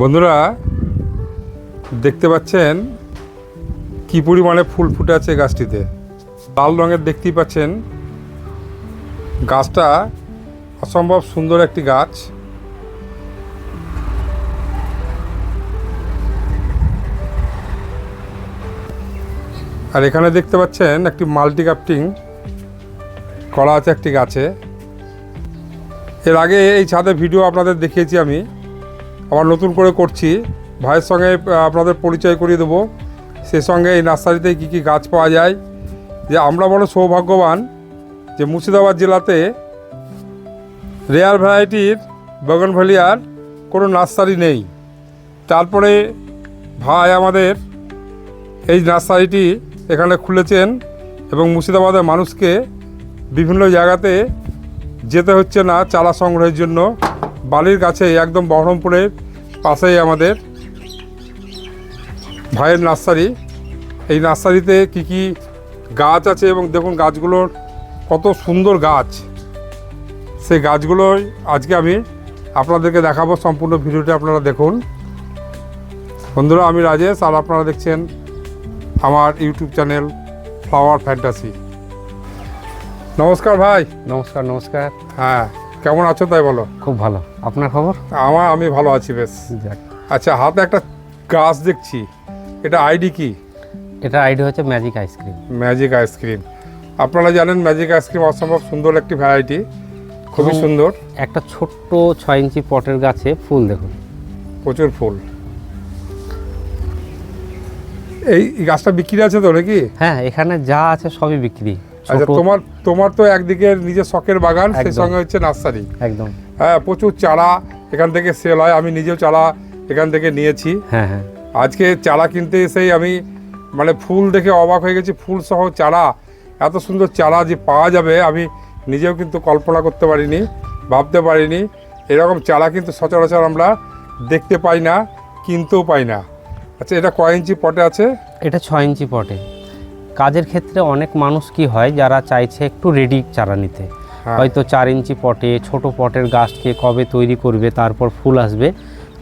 বন্ধুরা, দেখতে পাচ্ছেন কি পরিমাণে ফুল ফুটে আছে গাছটিতে। লাল রঙের দেখতেই পাচ্ছেন গাছটা অসম্ভব সুন্দর একটি গাছ। আর এখানে দেখতে পাচ্ছেন একটি মাল্টি কাপটিং করা আছে একটি গাছে। এর আগে এই ছাদে ভিডিও আপনাদের দেখিয়েছি আমি। আবার নতুন করে করছি। ভাইয়ের সঙ্গে আপনাদের পরিচয় করিয়ে দেবো। সে সঙ্গে এই নার্সারিতে কী কী গাছ পাওয়া যায়। যে আমরা বড় সৌভাগ্যবান যে মুর্শিদাবাদ জেলাতে রেয়ার ভ্যারাইটির বগনভেলিয়ার কোনো নার্সারি নেই। তারপরে ভাই আমাদের এই নার্সারিটি এখানে খুলেছেন এবং মুর্শিদাবাদের মানুষকে বিভিন্ন জায়গাতে যেতে হচ্ছে না চারা সংগ্রহের জন্য। বালির কাছে একদম বহরমপুরের পাশেই আমাদের ভাইয়ের নার্সারি। এই নার্সারিতে কি কি গাছ আছে এবং দেখুন গাছগুলোর কত সুন্দর গাছ। সেই গাছগুলোই আজকে আমি আপনাদেরকে দেখাবো সম্পূর্ণ ভিডিওটি আপনারা দেখুন। বন্ধুরা আমি রাজেশ আর আপনারা দেখছেন আমার ইউটিউব চ্যানেল ফ্লাওয়ার ফ্যান্টাসি নমস্কার ভাই। নমস্কার নমস্কার। হ্যাঁ। কেমন আছো তাই বলো? খুব ভালো। আপনার খবর? আমার আমি ভালো আছি বেশ। যাক। আচ্ছা হাতে একটা গাছ দেখছি। এটা আইডি কি? এটা আইডি হচ্ছে ম্যাজিক আইসক্রিম ম্যাজিক আইসক্রিম আপনারা জানেন ম্যাজিক আইসক্রিম অসম্ভব সুন্দর একটি ভ্যারাইটি খুবই সুন্দর। একটা ছোট্ট ছয় ইঞ্চি পটের গাছে ফুল দেখুন। প্রচুর ফুল। এই এই গাছটা বিক্রি আছে তো নাকি? হ্যাঁ এখানে যা আছে সবই বিক্রি। আচ্ছা তোমার তোমার তো একদিকে নিজের শখের বাগান সেই সঙ্গে হচ্ছে নার্সারি। একদম। হ্যাঁ প্রচুর চারা এখান থেকে সেল হয়। আমি নিজেও চারা এখান থেকে নিয়েছি। হ্যাঁ হ্যাঁ। আজকে চারা কিনতে এসেই আমি মানে ফুল দেখে অবাক হয়ে গেছি। ফুল সহ চারা এত সুন্দর চারা যে পাওয়া যাবে আমি নিজেও কিন্তু কল্পনা করতে পারিনি ভাবতে পারিনি। এরকম চারা কিন্তু সচরাচর আমরা দেখতে পাই না কিনতেও পাই না। আচ্ছা এটা কয় ইঞ্চি পটে আছে? এটা ছয় ইঞ্চি পটে। কাজের ক্ষেত্রে অনেক মানুষ কি হয় যারা চাইছে একটু রেডি চারা নিতে। হ্যাঁ। হয়তো চার ইঞ্চি পটে ছোট পটের গাছকে কবে তৈরি করবে তারপর ফুল আসবে।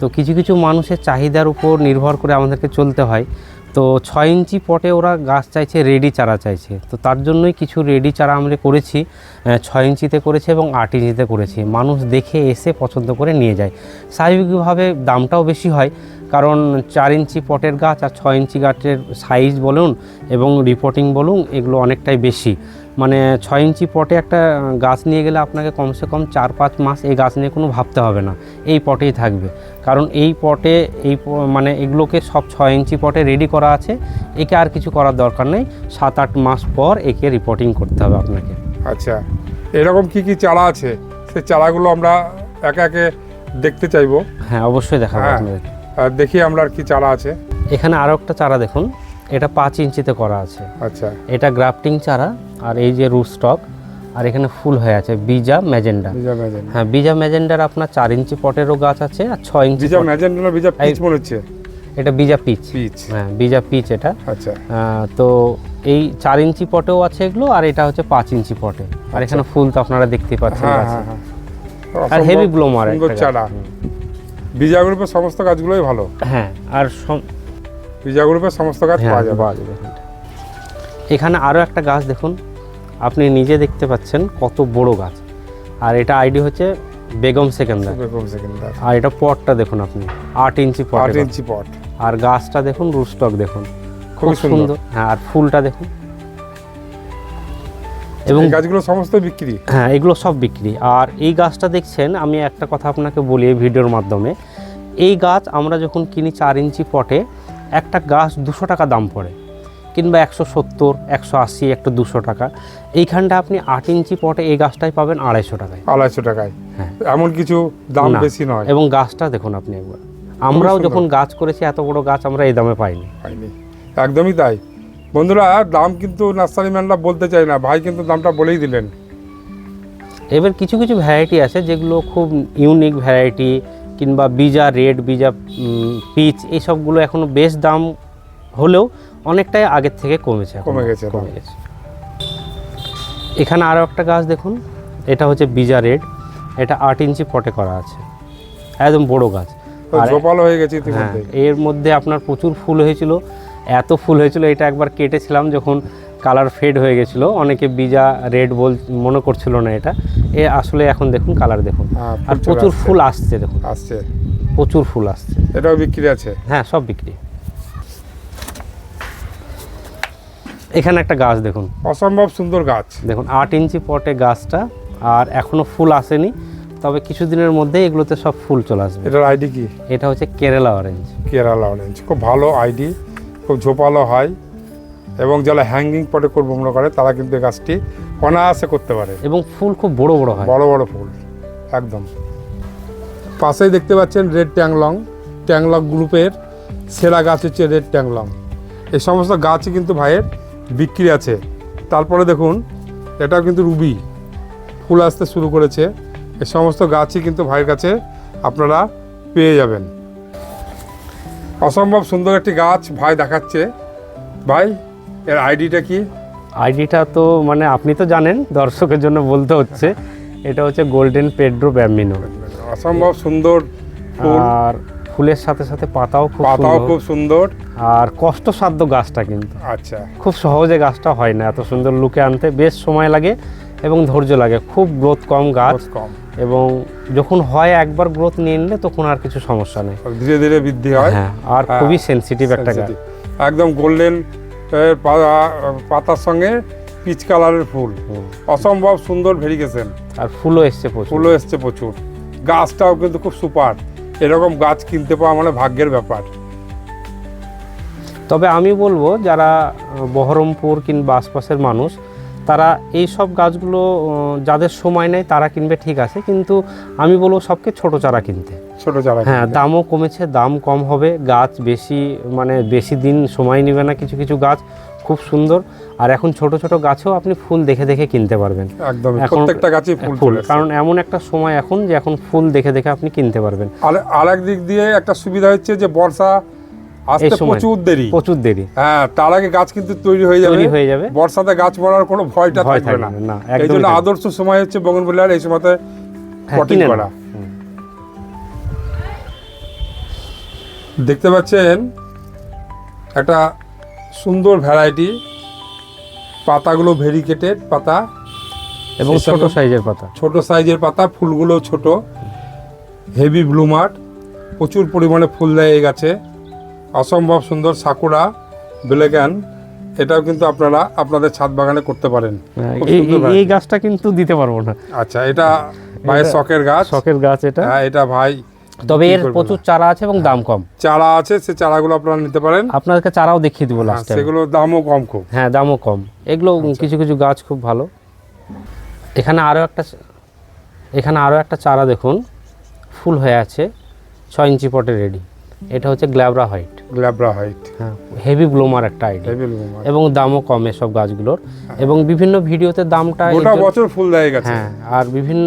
তো কিছু কিছু মানুষের চাহিদার উপর নির্ভর করে আমাদেরকে চলতে হয়। তো ছয় ইঞ্চি পটে ওরা গাছ চাইছে রেডি চারা চাইছে। তো তার জন্যই কিছু রেডি চারা আমরা করেছি। ছয় ইঞ্চিতে করেছি এবং আট ইঞ্চিতে করেছি। মানুষ দেখে এসে পছন্দ করে নিয়ে যায়। স্বাভাবিকভাবে দামটাও বেশি হয়। কারণ চার ইঞ্চি পটের গাছ আর ছয় ইঞ্চি গাছের সাইজ বলুন এবং রিপোর্টিং বলুন এগুলো অনেকটাই বেশি। মানে ছয় ইঞ্চি পটে একটা গাছ নিয়ে গেলে আপনাকে কমসে কম চার পাঁচ মাস এই গাছ নিয়ে কোনো ভাবতে হবে না। এই পটেই থাকবে। কারণ এই পটে এই মানে এগুলোকে সব ছয় ইঞ্চি পটে রেডি করা আছে। একে আর কিছু করার দরকার নেই। সাত আট মাস পর একে রিপোর্টিং করতে হবে আপনাকে। আচ্ছা এরকম কি কি চারা আছে? সেই চারাগুলো আমরা একে একে দেখতে চাইব। হ্যাঁ অবশ্যই দেখাবো হ্যাঁ। আর দেখি আমরা আর কি চারা আছে। এখানে আরও একটা চারা দেখুন এটা পাঁচ ইঞ্চিতে করা আছে। আচ্ছা। এটা গ্রাফটিং চারা আর এই যে রুট স্টক আর এখানে ফুল হয়ে আছে বিজা ম্যাজেন্ডা। হ্যাঁ বিজা ম্যাজেন্ডার আপনার চার ইঞ্চি পটেরও গাছ আছে আর ছয় ইঞ্চি বিজা ম্যাজেন্ডা বিজা পিচ মনে হচ্ছে। এটা বিজা পিচ। হ্যাঁ বিজা পিচ এটা। আচ্ছা। তো এই চার ইঞ্চি পটেও আছে এগুলো আর এটা হচ্ছে পাঁচ ইঞ্চি পটে। আর এখানে ফুল তো আপনারা দেখতে পাচ্ছেন হ্যাঁ হ্যাঁ হ্যাঁ। আর হেভি ব্লোমার চারা। বিজা গ্রুপের সমস্ত গাছগুলোই ভালো। হ্যাঁ আর সম- বিজা গ্রুপের সমস্ত গাছ হ্যাঁ, পাওয়া যাবে। পাওয়া যাবে এখানে আরও একটা গাছ দেখুন। আপনি নিজে দেখতে পাচ্ছেন কত বড় গাছ। আর এটা আইডি হচ্ছে বেগম সেকেন্দার। বেগম সেকেন্ডার আর এটা পটটা দেখুন আপনি আট ইঞ্চি পট আট ইঞ্চি পট। আর গাছটা দেখুন রুস্টক দেখুন। খুব সুন্দর। হ্যাঁ আর ফুলটা দেখুন। এবং গাছগুলো সমস্ত বিক্রি? হ্যাঁ এগুলো সব বিক্রি। আর এই গাছটা দেখছেন আমি একটা কথা আপনাকে বলি এই ভিডিওর মাধ্যমে। এই গাছ আমরা যখন কিনি চার ইঞ্চি পটে একটা গাছ দুশো টাকা দাম পড়ে। কিংবা একশো সত্তর একশো আশি একটা দুশো টাকা। এইখানটা আপনি আট ইঞ্চি পটে এই গাছটাই পাবেন আড়াইশো টাকায়। আড়াইশো টাকায়? হ্যাঁ। এমন কিছু দাম বেশি নয়। এবং গাছটা দেখুন আপনি একবার। আমরাও যখন গাছ করেছি এত বড় গাছ আমরা এই দামে পাইনি। পাইনি। একদমই তাই। বন্ধুরা দাম কিন্তু নার্সারি ম্যানরা বলতে চায় না ভাই কিন্তু দামটা বলেই দিলেন। এবার কিছু কিছু ভ্যারাইটি আছে যেগুলো খুব ইউনিক ভ্যারাইটি কিংবা বিজা রেড বিজা পিচ এই সবগুলো এখনও বেশ দাম হলেও অনেকটাই আগের থেকে কমেছে। কমে গেছে কমে গেছে। এখানে আরও একটা গাছ দেখুন এটা হচ্ছে বিজা রেড এটা আট ইঞ্চি পটে করা আছে একদম বড় গাছ। আর- হয়ে গেছে হ্যাঁ এর মধ্যে আপনার প্রচুর ফুল হয়েছিল এত ফুল হয়েছিল এটা একবার কেটেছিলাম যখন কালার ফেড হয়ে গেছিল। অনেকে বিজা রেড বল মনে করছিল না এটা। এ আসলে এখন দেখুন কালার দেখুন। হ্যাঁ, আর প্রচুর ফুল আসছে দেখুন। আসছে। প্রচুর ফুল আসছে। এটাও বিক্রি আছে? হ্যাঁ সব বিক্রি। এখানে একটা গাছ দেখুন। অসম্ভব সুন্দর গাছ। দেখুন আট ইঞ্চি পটে গাছটা আর এখনও ফুল আসেনি। তবে কিছুদিনের মধ্যে এগুলোতে সব ফুল চলে আসবে। এটার আইডি কি? এটা হচ্ছে কেরালা অরেঞ্জ। কেরালা অরেঞ্জ। খুব ভালো আইডি। খুব ঝোপালো হয় এবং যারা হ্যাঙ্গিং পটে করব মনে করে তারা কিন্তু এই গাছটি অনায়াসে করতে পারে। এবং ফুল খুব বড় বড় হয়। বড় বড় ফুল একদম। পাশেই দেখতে পাচ্ছেন রেড ট্যাংলং ট্যাংলং গ্রুপের সেরা গাছ হচ্ছে রেড ট্যাংলং এই সমস্ত গাছই কিন্তু ভাইয়ের বিক্রি আছে। তারপরে দেখুন এটাও কিন্তু রুবি ফুল আসতে শুরু করেছে। এই সমস্ত গাছই কিন্তু ভাইয়ের কাছে আপনারা পেয়ে যাবেন। অসম্ভব সুন্দর একটি গাছ ভাই দেখাচ্ছে। ভাই এর আইডিটা কি? আইডিটা তো মানে আপনি তো জানেন দর্শকের জন্য বলতে হচ্ছে। এটা হচ্ছে গোল্ডেন পেড্রো ব্যামিনো অসম্ভব সুন্দর আর ফুলের সাথে সাথে পাতাও খুব পাতাও খুব সুন্দর। আর কষ্টসাধ্য গাছটা কিন্তু। আচ্ছা। খুব সহজে গাছটা হয় না এত সুন্দর লুকে আনতে বেশ সময় লাগে। এবং ধৈর্য লাগে। খুব গ্রোথ কম গাছ কম। এবং যখন হয় একবার গ্রোথ নিয়ে নিলে তখন আর কিছু সমস্যা নেই। ধীরে ধীরে বৃদ্ধি হয়। হ্যাঁ আর হ্যাঁ, খুবই সেনসিটিভ একটা গাছ। একদম গোল্ডেন পাতার সঙ্গে পিচ কালারের ফুল। অসম্ভব সুন্দর ভেরিগেশন। আর ফুলও এসছে প্রচুর। ফুলও এসছে প্রচুর। গাছটাও কিন্তু খুব সুপার। এরকম গাছ কিনতে পাওয়া মানে ভাগ্যের ব্যাপার। তবে আমি বলব যারা বহরমপুর কিংবা আশপাশের মানুষ তারা এই সব গাছগুলো যাদের সময় নেই তারা কিনবে ঠিক আছে কিন্তু আমি বলব সবকে ছোট চারা কিনতে। ছোট চারা হ্যাঁ দামও কমেছে দাম কম হবে গাছ বেশি মানে বেশি দিন সময় নেবে না কিছু কিছু গাছ খুব সুন্দর। আর এখন ছোট ছোট গাছেও আপনি ফুল দেখে দেখে কিনতে পারবেন। একদম এখন- প্রত্যেকটা গাছে ফুল ফুল কারণ এমন একটা সময় এখন যে এখন ফুল দেখে দেখে আপনি কিনতে পারবেন। আর আরেক দিক দিয়ে একটা সুবিধা হচ্ছে যে বর্ষা আসতে প্রচুর দেরি। প্রচুর দেরি। হ্যাঁ তার আগে গাছ কিন্তু তৈরি হয়ে যাবে। হয়ে যাবে। বর্ষাতে গাছ মরার কোনো ভয়টা থাকবে না। এই জন্য আদর্শ সময় হচ্ছে বগনবিলার এই সময়তে হ্যাঁ, পটিং করা। দেখতে পাচ্ছেন একটা সুন্দর ভ্যারাইটি পাতাগুলো ভেরিকেটেড পাতা। এবং ছোট সাইজের পাতা। ছোট সাইজের পাতা ফুলগুলো ছোট। হেভি ব্লুমার প্রচুর পরিমাণে ফুল দেয় এই গাছে। অসম্ভব সুন্দর সাকুরা বেলেগান এটাও কিন্তু আপনারা আপনাদের ছাদ বাগানে করতে পারেন। হ্যাঁ, এই- গাছটা কিন্তু দিতে পারব না। আচ্ছা এটা ভাইয়ের শখের গাছ। শখের গাছ এটা। হ্যাঁ এটা ভাই তবে এর প্রচুর চারা আছে এবং দাম কম। চারা আছে সে চারাগুলো আপনারা নিতে পারেন। আপনাদেরকে চারাও দেখিয়ে দিব হ্যাঁ, লাস্টে সেগুলোর দামও কম খুব। হ্যাঁ দামও কম। এগুলো আচ্ছা। কিছু কিছু গাছ খুব ভালো। এখানে আরও একটা এখানে আরও একটা চারা দেখুন। ফুল হয়ে আছে ছয় ইঞ্চি পটে রেডি এটা হচ্ছে গ্ল্যাবরা হোয়াইট। গ্ল্যাবরা হোয়াইট হ্যাঁ হেভি ব্লোমার একটা আইডিয়া হেভি ব্লুমার এবং দামও কম এসব গাছগুলোর। এবং বিভিন্ন ভিডিওতে দামটা গোটা বছর ফুল দেয় গেছে। হ্যাঁ আর বিভিন্ন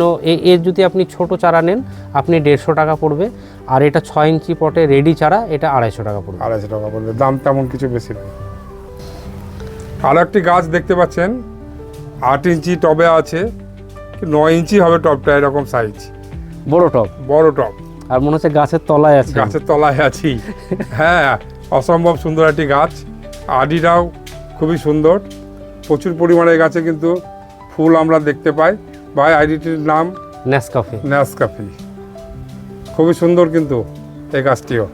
এর যদি আপনি ছোট চারা নেন আপনি দেড়শো টাকা পড়বে। আর এটা ছয় ইঞ্চি পটে রেডি চারা এটা আড়াইশো টাকা পড়বে। আড়াইশো টাকা পড়বে। দাম তেমন কিছু বেশি নেই। আরও একটি গাছ দেখতে পাচ্ছেন আট ইঞ্চি টবে আছে নয় ইঞ্চি হবে টবটা এরকম সাইজ বড় টপ। বড় টব আর মনে হচ্ছে গাছের তলায় আছে। গাছের তলায় আছি। হ্যাঁ অসম্ভব সুন্দর একটি গাছ। আডিটাও খুবই সুন্দর। প্রচুর পরিমাণে গাছে কিন্তু ফুল আমরা দেখতে পাই। ভাই আইডিটির নাম? নেসকাফে ন্যাসকাফি খুবই সুন্দর কিন্তু এই গাছটিও।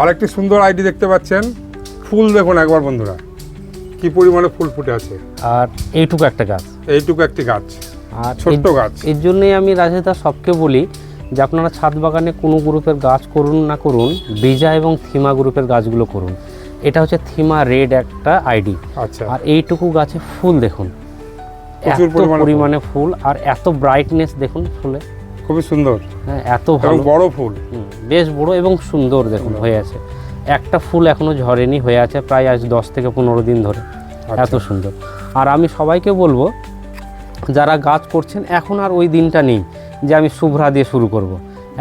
আরেকটি সুন্দর আইডি দেখতে পাচ্ছেন। ফুল দেখুন একবার বন্ধুরা। কি পরিমাণে ফুল ফুটে আছে। আর এইটুকু একটা গাছ। এইটুকু একটি গাছ। আর ছোট্ট এর- গাছ। এর জন্যই আমি রাজেদা সবকে বলি যে আপনারা ছাদ বাগানে কোনো গ্রুপের গাছ করুন না করুন বিজা এবং থিমা গ্রুপের গাছগুলো করুন। এটা হচ্ছে থিমা রেড একটা আইডি। আচ্ছা। আর এইটুকু গাছে ফুল দেখুন। প্রচুর এত পরিমাণে ফুল। আর এত ব্রাইটনেস দেখুন ফুলে। খুবই সুন্দর। হ্যাঁ এত ভালো। বড় ফুল। বেশ বড় এবং সুন্দর দেখুন হয়ে আছে। একটা ফুল এখনও ঝরেনি হয়ে আছে প্রায় আজ দশ থেকে পনেরো দিন ধরে। আচ্ছা। এত সুন্দর। আর আমি সবাইকে বলব যারা গাছ করছেন এখন আর ওই দিনটা নেই যে আমি শুভ্রা দিয়ে শুরু করব।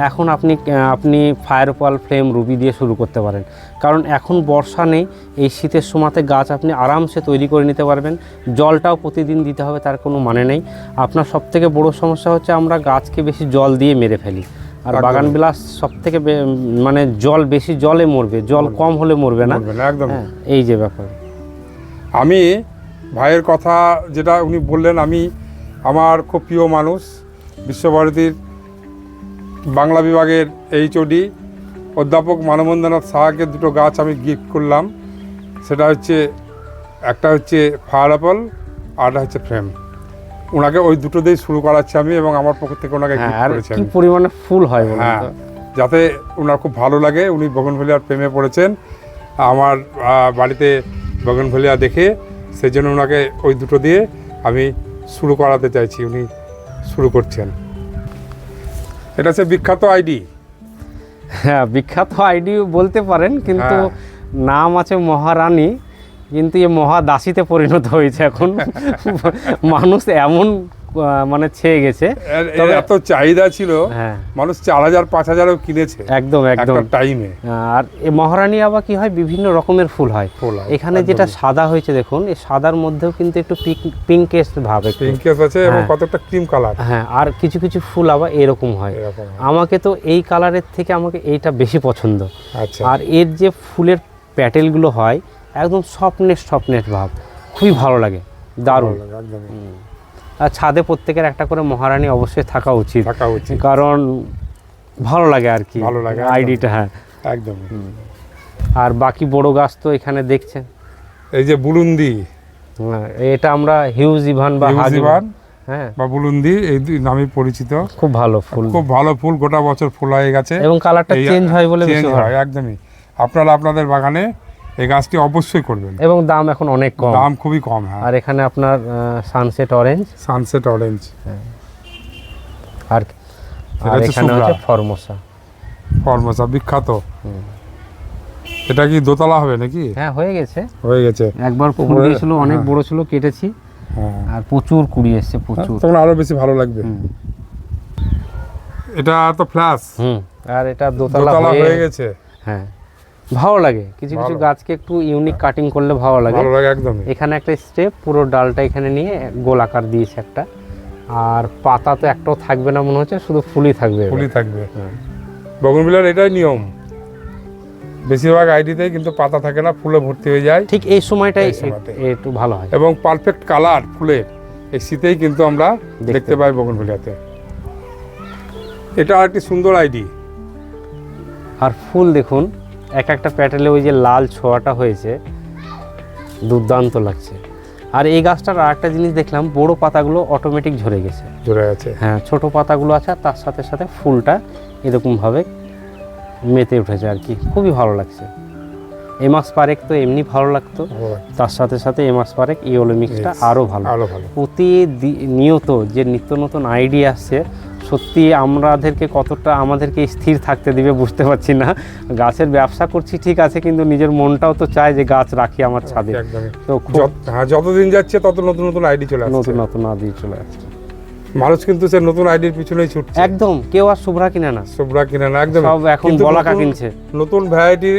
এখন আপনি আপনি ফায়ারপাল ফ্লেম রুবি দিয়ে শুরু করতে পারেন। কারণ এখন বর্ষা নেই এই শীতের সময়তে গাছ আপনি আরামসে তৈরি করে নিতে পারবেন। জলটাও প্রতিদিন দিতে হবে তার কোনো মানে নেই। আপনার সবথেকে বড় সমস্যা হচ্ছে আমরা গাছকে বেশি জল দিয়ে মেরে ফেলি। আর বাগান বিলাস সব থেকে মানে জল বেশি জলে মরবে জল কম হলে মরবে না একদম। হ্যাঁ এই যে ব্যাপার। আমি ভাইয়ের কথা যেটা উনি বললেন আমি আমার খুব প্রিয় মানুষ বিশ্বভারতীর বাংলা বিভাগের এইচওডি অধ্যাপক মানবন্দনাথ সাহাকে দুটো গাছ আমি গিফট করলাম। সেটা হচ্ছে একটা হচ্ছে ফায়ার অ্যাপল আর একটা হচ্ছে ফ্রেম ওনাকে ওই দুটো দিয়েই শুরু করাচ্ছি আমি এবং আমার পক্ষ থেকে ওনাকে হ্যাঁ গিফট করেছি কি পরিমাণে ফুল হয় হ্যাঁ যাতে ওনার খুব ভালো লাগে উনি বগনভেলিয়ার প্রেমে পড়েছেন। আমার বাড়িতে বগনভেলিয়া দেখে সেই জন্য ওনাকে ওই দুটো দিয়ে আমি শুরু করাতে চাইছি উনি শুরু করছেন। এটা হচ্ছে বিখ্যাত আইডি। হ্যাঁ বিখ্যাত আইডি বলতে পারেন কিন্তু হ্যাঁ। নাম আছে মহারানী কিন্তু এ মহাদাসীতে পরিণত হয়েছে এখন। মানুষ এমন মানে ছেয়ে গেছে। তবে- এত চাহিদা ছিল হ্যাঁ। মানুষ চার হাজার পাঁচ হাজারও কিনেছে একদম একদম। টাইমে। আর মহারানী আবার কি হয় বিভিন্ন রকমের ফুল হয়। ফুল এখানে যেটা সাদা হয়েছে দেখুন এই সাদার মধ্যেও কিন্তু একটু পিঙ্কেস ভাব পিঙ্কেস আছে এবং। কতটা ক্রিম কালার হ্যাঁ আর কিছু কিছু ফুল আবার এরকম হয়। আমাকে তো এই কালারের থেকে আমাকে এইটা বেশি পছন্দ। আচ্ছা। আর এর যে ফুলের প্যাটেলগুলো হয় একদম স্বপ্নের স্বপ্নের ভাব। খুবই ভালো লাগে। দারুণ। আর ছাদে প্রত্যেকের একটা করে মহারানী অবশ্যই থাকা উচিত। থাকা উচিত। কারণ ভালো লাগে আর কি। ভালো লাগে, একদম। আইডিটা হ্যাঁ। একদমই আর বাকি বড় গাছ তো এখানে দেখছেন। এই যে বুলুন্দি। এটা আমরা হিউজ ইভান বা হাজ ইভান হ্যাঁ। বা বুলুন্দি এই দুই নামে পরিচিত। খুব ভালো ফুল। খুব ভালো ফুল গোটা বছর ফুল হয়ে গেছে। এবং কালারটা চেঞ্জ হয় বলে চেঞ্জ হয় একদমই। আপনারা আপনাদের বাগানে এই গাছটি অবশ্যই করবেন। এবং দাম এখন অনেক কম। দাম খুবই কম হ্যাঁ। আর এখানে আপনার সানসেট অরেঞ্জ সানসেট অরেঞ্জ আর আর এখানে হচ্ছে ফরমোসা ফর্মসা বিখ্যাত। এটা কি দোতলা হবে নাকি? হ্যাঁ হয়ে গেছে। হয়ে গেছে। একবার ফুল দিয়েছিল অনেক হ্যাঁ। বড় ছিল কেটেছি। হ্যাঁ। আর প্রচুর কুড়ি এসছে প্রচুর। তখন আরও বেশি ভালো লাগবে। এটা তো ফ্ল্যাশ হুম। আর এটা দোতলা হয়ে হয়ে গেছে। হ্যাঁ। ভালো লাগে। কিছু কিছু গাছকে একটু ইউনিক কাটিং করলে ভালো লাগে। ভালো লাগে একদমই। এখানে একটা স্টেপ পুরো ডালটা এখানে নিয়ে গোল আকার দিয়েছে একটা। আর পাতা তো একটাও থাকবে না মনে হচ্ছে শুধু ফুলই থাকবে ফুলই থাকবে। হ্যাঁ। বগনবিলার এটাই নিয়ম। বেশিরভাগ আইডিতেই কিন্তু পাতা থাকে না ফুলে ভর্তি হয়ে যায়। ঠিক এই সময়টাই একটু ভালো হয়। এবং পারফেক্ট কালার ফুলের এই শীতেই কিন্তু আমরা দেখতে পাই বগনভিলিয়াতে এটা একটি সুন্দর আইডি। আর ফুল দেখুন এক একটা প্যাটেলে ওই যে লাল ছোঁয়াটা হয়েছে দুর্দান্ত লাগছে। আর এই গাছটার আর একটা জিনিস দেখলাম বড় পাতাগুলো অটোমেটিক ঝরে গেছে। ঝরে আছে হ্যাঁ ছোট পাতাগুলো আছে আর তার সাথে সাথে ফুলটা এরকমভাবে মেতে উঠেছে আর কি। খুবই ভালো লাগছে। এমাক্স পারেক তো এমনি ভালো লাগতো। তার সাথে সাথে এমাক্স পারেক ইওলো মিক্সটা আরও ভালো। আরও ভালো। প্রতি নিয়ত যে নিত্য নতুন আইডিয়া আসছে সত্যি আমাদেরকে কতটা আমাদেরকে স্থির থাকতে দিবে বুঝতে পারছি না। গাছের ব্যবসা করছি ঠিক আছে কিন্তু নিজের মনটাও তো চায় যে গাছ রাখি আমার ছাদে। একদমই। তো হ্যাঁ যতদিন যাচ্ছে তত নতুন নতুন আইডি চলে আসছে। নতুন নতুন আইডি চলে আসছে। মানুষ কিন্তু সে নতুন আইডির পিছনেই ছুটছে। একদম কেউ আর শুভ্রা কিনে না। সবরা কিনে না একদম সব এখন বলাকা কিনছে। নতুন ভ্যারাইটি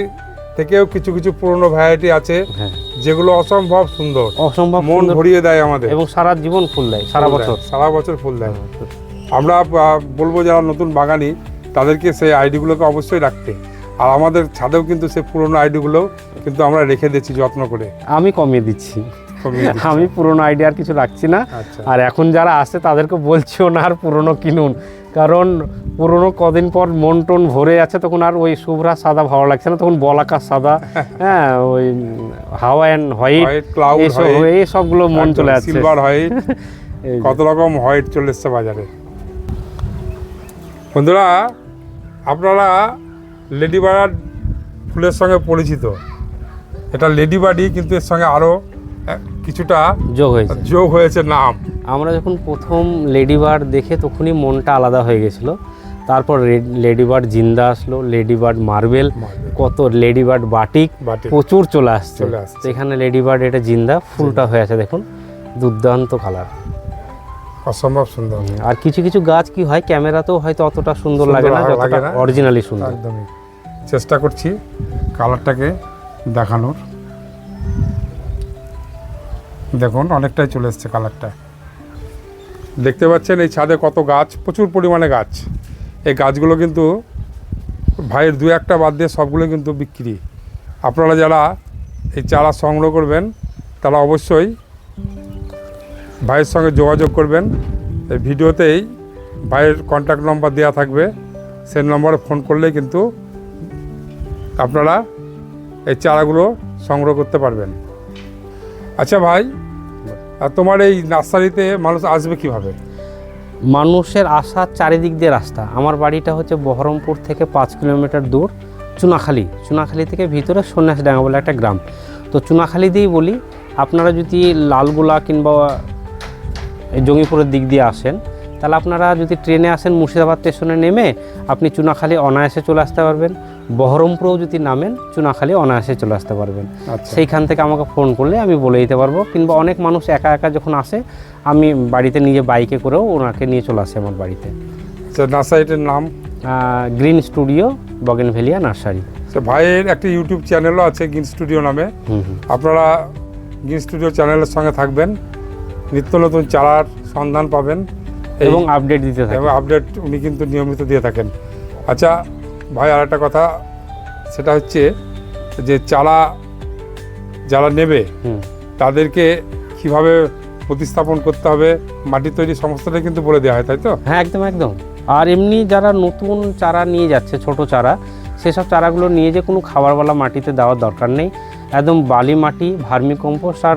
থেকেও কিছু কিছু পুরনো ভ্যারাইটি আছে হ্যাঁ। যেগুলো অসম্ভব সুন্দর। অসম্ভব মন ভরিয়ে দেয় আমাদের। এবং সারা জীবন ফুল দেয় সারা বছর। সারা বছর ফুল দেয়। আমরা বলব যারা নতুন বাগানি তাদেরকে সেই আইডিগুলোকে অবশ্যই রাখতে। আর আমাদের ছাদেও কিন্তু সেই পুরনো আইডিগুলো কিন্তু আমরা রেখে দিচ্ছি যত্ন করে। আমি কমিয়ে দিচ্ছি। আমি পুরনো আইডিয়া আর কিছু রাখছি না। আচ্ছা। আর এখন যারা আসে তাদেরকে বলছিও না আর পুরনো কিনুন। কারণ পুরনো কদিন পর মন টন ভরে আছে তখন আর ওই শুভ্রা সাদা ভালো লাগছে না তখন বলাকা সাদা হ্যাঁ ওই হাওয়াইন হোয়াইট হোয়াইট ক্লাউড এই সবগুলো মন চলে যাচ্ছে সিলভার হোয়াইট এই কত রকম হোয়াইট চলে এসছে বাজারে। বন্ধুরা আপনারা লেডি বার্ড ফুলের সঙ্গে পরিচিত। এটা লেডি বার্ডই কিন্তু এর সঙ্গে আরও কিছুটা যোগ হয়েছে। যোগ হয়েছে নাম। আমরা যখন প্রথম লেডি বার্ড দেখে তখনই মনটা আলাদা হয়ে গেছিল। তারপর লেডি বার্ড জিন্দা আসলো লেডি বার্ড মার্বেল কত লেডি বার্ড বাটিক বাটি প্রচুর চলে আসছে। এখানে লেডি বার্ড এটা জিন্দা ফুলটা হয়ে আছে দেখুন দুর্দান্ত কালার অসম্ভব সুন্দর। আর কিছু কিছু গাছ কি হয় ক্যামেরাতেও হয়তো অতটা সুন্দর লাগে না যতটা অরিজিনালি সুন্দর। একদমই। চেষ্টা করছি কালারটাকে দেখানোর। দেখুন অনেকটাই চলে এসছে কালারটা। দেখতে পাচ্ছেন এই ছাদে কত গাছ প্রচুর পরিমাণে গাছ। এই গাছগুলো কিন্তু ভাইয়ের দু একটা বাদ দিয়ে সবগুলো কিন্তু বিক্রি। আপনারা যারা এই চারা সংগ্রহ করবেন তারা অবশ্যই ভাইয়ের সঙ্গে যোগাযোগ করবেন। এই ভিডিওতেই ভাইয়ের কন্ট্যাক্ট নম্বর দেওয়া থাকবে। সেই নম্বরে ফোন করলেই কিন্তু আপনারা এই চারাগুলো সংগ্রহ করতে পারবেন। আচ্ছা ভাই তোমার এই নার্সারিতে মানুষ আসবে কীভাবে? মানুষের আসার চারিদিক দিয়ে রাস্তা। আমার বাড়িটা হচ্ছে বহরমপুর থেকে পাঁচ কিলোমিটার দূর, চুনাখালী। চুনাখালী থেকে ভিতরে সন্ন্যাসডাঙ্গা বলে একটা গ্রাম। তো চুনাখালী দিয়েই বলি, আপনারা যদি লালগোলা কিংবা জঙ্গিপুরের দিক দিয়ে আসেন তাহলে আপনারা যদি ট্রেনে আসেন মুর্শিদাবাদ স্টেশনে নেমে আপনি চুনাখালী অনায়াসে চলে আসতে পারবেন। বহরমপুরেও যদি নামেন চুনাখালী অনায়াসে চলে আসতে পারবেন। আচ্ছা। সেইখান থেকে আমাকে ফোন করলে আমি বলে দিতে পারব কিংবা অনেক মানুষ একা একা যখন আসে আমি বাড়িতে নিজে বাইকে করেও ওনাকে নিয়ে চলে আসে আমার বাড়িতে। আচ্ছা নার্সারিটির নাম? Green studio bougainvillea nursery. তো ভাইয়ের একটা ইউটিউব চ্যানেলও আছে গিন স্টুডিও নামে। আপনারা গিন স্টুডিও চ্যানেলের সঙ্গে থাকবেন। নিত্য নতুন চারার সন্ধান পাবেন এবং আপডেট দিতে থাকে এবং আপডেট উনি কিন্তু নিয়মিত দিয়ে থাকেন। আচ্ছা ভাই আর একটা কথা সেটা হচ্ছে যে চারা যারা নেবে তাদেরকে কীভাবে প্রতিস্থাপন করতে হবে? মাটি তৈরি সমস্তটাই কিন্তু বলে দেওয়া হয় তাই তো? হ্যাঁ একদম একদম। আর এমনি যারা নতুন চারা নিয়ে যাচ্ছে ছোট চারা সেসব চারাগুলো নিয়ে যে কোনো খাবারওয়ালা মাটিতে দেওয়ার দরকার নেই। একদম বালি মাটি ভার্মি কম্পোস্ট আর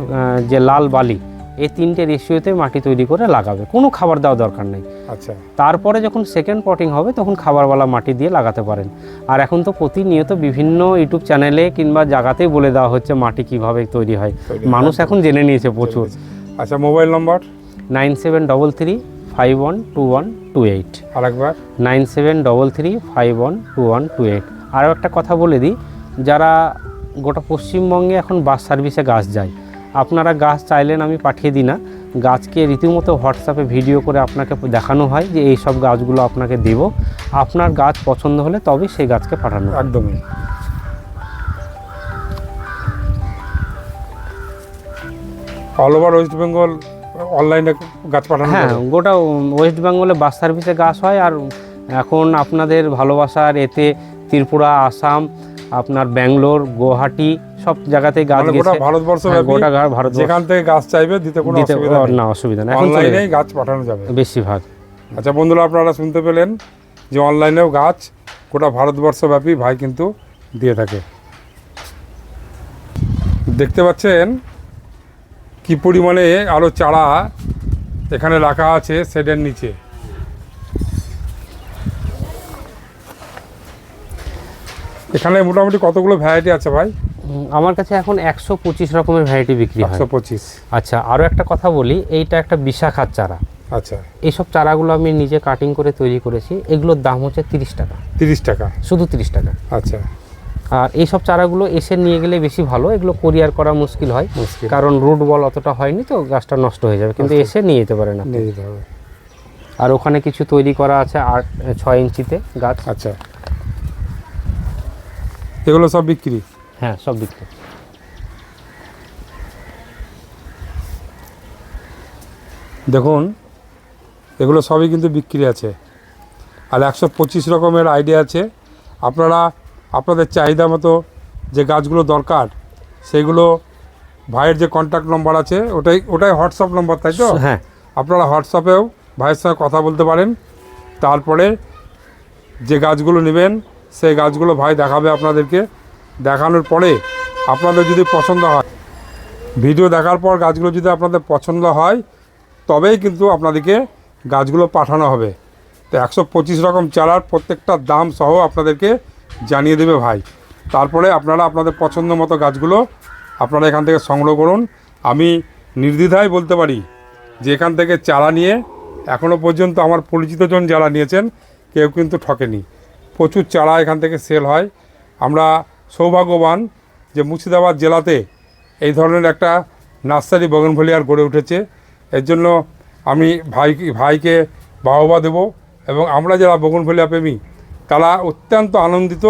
যে লাল বালি এই তিনটে রেশিওতে মাটি তৈরি করে লাগাবে। কোনো খাবার দেওয়ার দরকার নেই। আচ্ছা। তারপরে যখন সেকেন্ড পটিং হবে তখন খাবারওয়ালা মাটি দিয়ে লাগাতে পারেন। আর এখন তো প্রতিনিয়ত বিভিন্ন ইউটিউব চ্যানেলে কিংবা জায়গাতেই বলে দেওয়া হচ্ছে মাটি কীভাবে তৈরি হয়। মানুষ এখন জেনে নিয়েছে প্রচুর। আচ্ছা mobile number nine seven double three five one two one two eight. আরেকবার। Nine seven double three five one two one two eight. আরও একটা কথা বলে দিই যারা গোটা পশ্চিমবঙ্গে এখন বাস সার্ভিসে গাছ যায় আপনারা গাছ চাইলেন আমি পাঠিয়ে দিই না। গাছকে রীতিমতো হোয়াটসঅ্যাপে ভিডিও করে আপনাকে দেখানো হয় যে এই সব গাছগুলো আপনাকে দেব। আপনার গাছ পছন্দ হলে তবেই সেই গাছকে পাঠানো একদমই। অল ওভার ওয়েস্ট বেঙ্গল অনলাইনে গাছ পাঠানো হ্যাঁ গোটা ওয়েস্ট বেঙ্গলে বাস সার্ভিসে গাছ হয় আর এখন আপনাদের ভালোবাসার এতে ত্রিপুরা আসাম আপনার ব্যাঙ্গালোর গুয়াহাটি সব জায়গাতেই গাছ মানে গোটা গেছে। ভারতবর্ষ হ্যাঁ, গোটা গা- ভারতবর্ষ যেখান থেকে গাছ চাইবে দিতে কোনো অসুবিধা না অসুবিধা নেই। এখন অনলাইনেই গাছ পাঠানো যাবে। বেশিরভাগ। আচ্ছা বন্ধুরা আপনারা শুনতে পেলেন যে অনলাইনেও গাছ গোটা ভারতবর্ষব্যাপী ভাই কিন্তু দিয়ে থাকে। দেখতে পাচ্ছেন কি পরিমাণে আরও চারা এখানে রাখা আছে সেডের নিচে। এখানে মোটামুটি কতগুলো ভ্যারাইটি আছে ভাই? আমার কাছে এখন একশো পঁচিশ রকমের ভ্যারাইটি বিক্রি হয়। একশো পঁচিশ। আচ্ছা আরও একটা কথা বলি এইটা একটা বিশাখার চারা। আচ্ছা। এইসব চারাগুলো আমি নিজে কাটিং করে তৈরি করেছি এগুলোর দাম হচ্ছে তিরিশ টাকা। তিরিশ টাকা? শুধু তিরিশ টাকা। আচ্ছা। আর এইসব চারাগুলো এসে নিয়ে গেলে বেশি ভালো এগুলো কোরিয়ার করা মুশকিল হয়। কারণ রুট বল অতটা হয়নি তো গাছটা নষ্ট হয়ে যাবে কিন্তু এসে নিয়ে যেতে পারে হবে। আর ওখানে কিছু তৈরি করা আছে আট ছয় ইঞ্চিতে গাছ। আচ্ছা। এগুলো সব বিক্রি? হ্যাঁ সব দিক থেকে। দেখুন এগুলো সবই কিন্তু বিক্রি আছে। আর একশো পঁচিশ রকমের আইডিয়া আছে। আপনারা আপনাদের চাহিদা মতো যে গাছগুলো দরকার সেইগুলো ভাইয়ের যে কন্ট্যাক্ট নম্বর আছে ওটাই ওটাই হোয়াটসঅ্যাপ নম্বর তাই তো? হ্যাঁ। আপনারা হোয়াটসঅ্যাপেও ভাইয়ের সঙ্গে কথা বলতে পারেন। তারপরে যে গাছগুলো নেবেন সেই গাছগুলো ভাই দেখাবে আপনাদেরকে। দেখানোর পরে আপনাদের যদি পছন্দ হয়, ভিডিও দেখার পর গাছগুলো যদি আপনাদের পছন্দ হয়, তবেই কিন্তু আপনাদেরকে গাছগুলো পাঠানো হবে। তো একশো পঁচিশ রকম চারার প্রত্যেকটা দাম সহ আপনাদেরকে জানিয়ে দেবে ভাই। তারপরে আপনারা আপনাদের পছন্দ মতো গাছগুলো আপনারা এখান থেকে সংগ্রহ করুন। আমি নির্দ্বিধায় বলতে পারি যে এখান থেকে চারা নিয়ে এখনও পর্যন্ত আমার পরিচিতজন যারা নিয়েছেন, কেউ কিন্তু ঠকেনি। প্রচুর চারা এখান থেকে সেল হয়। আমরা সৌভাগ্যবান যে মুর্শিদাবাদ জেলাতে এই ধরনের একটা নার্সারি বগনভলিয়ার গড়ে উঠেছে। এর জন্য আমি ভাই ভাইকে বাহবা দেব এবং আমরা যারা বগনভলিয়া প্রেমী, তারা অত্যন্ত আনন্দিত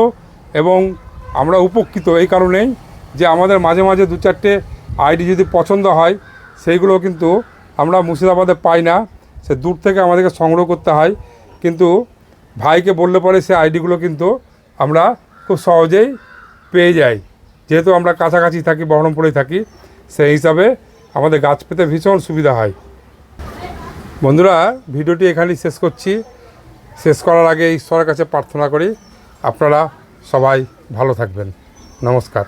এবং আমরা উপকৃত। এই কারণেই যে আমাদের মাঝে মাঝে দু চারটে আইডি যদি পছন্দ হয়, সেইগুলো কিন্তু আমরা মুর্শিদাবাদে পাই না। সে দূর থেকে আমাদেরকে সংগ্রহ করতে হয়। কিন্তু ভাইকে বললে পরে সে আইডিগুলো কিন্তু আমরা খুব সহজেই পেয়ে যাই। যেহেতু আমরা কাছাকাছি থাকি, বহরমপুরেই থাকি, সেই হিসাবে আমাদের গাছ পেতে ভীষণ সুবিধা হয়। বন্ধুরা, ভিডিওটি এখানেই শেষ করছি। শেষ করার আগে ঈশ্বরের কাছে প্রার্থনা করি, আপনারা সবাই ভালো থাকবেন। নমস্কার।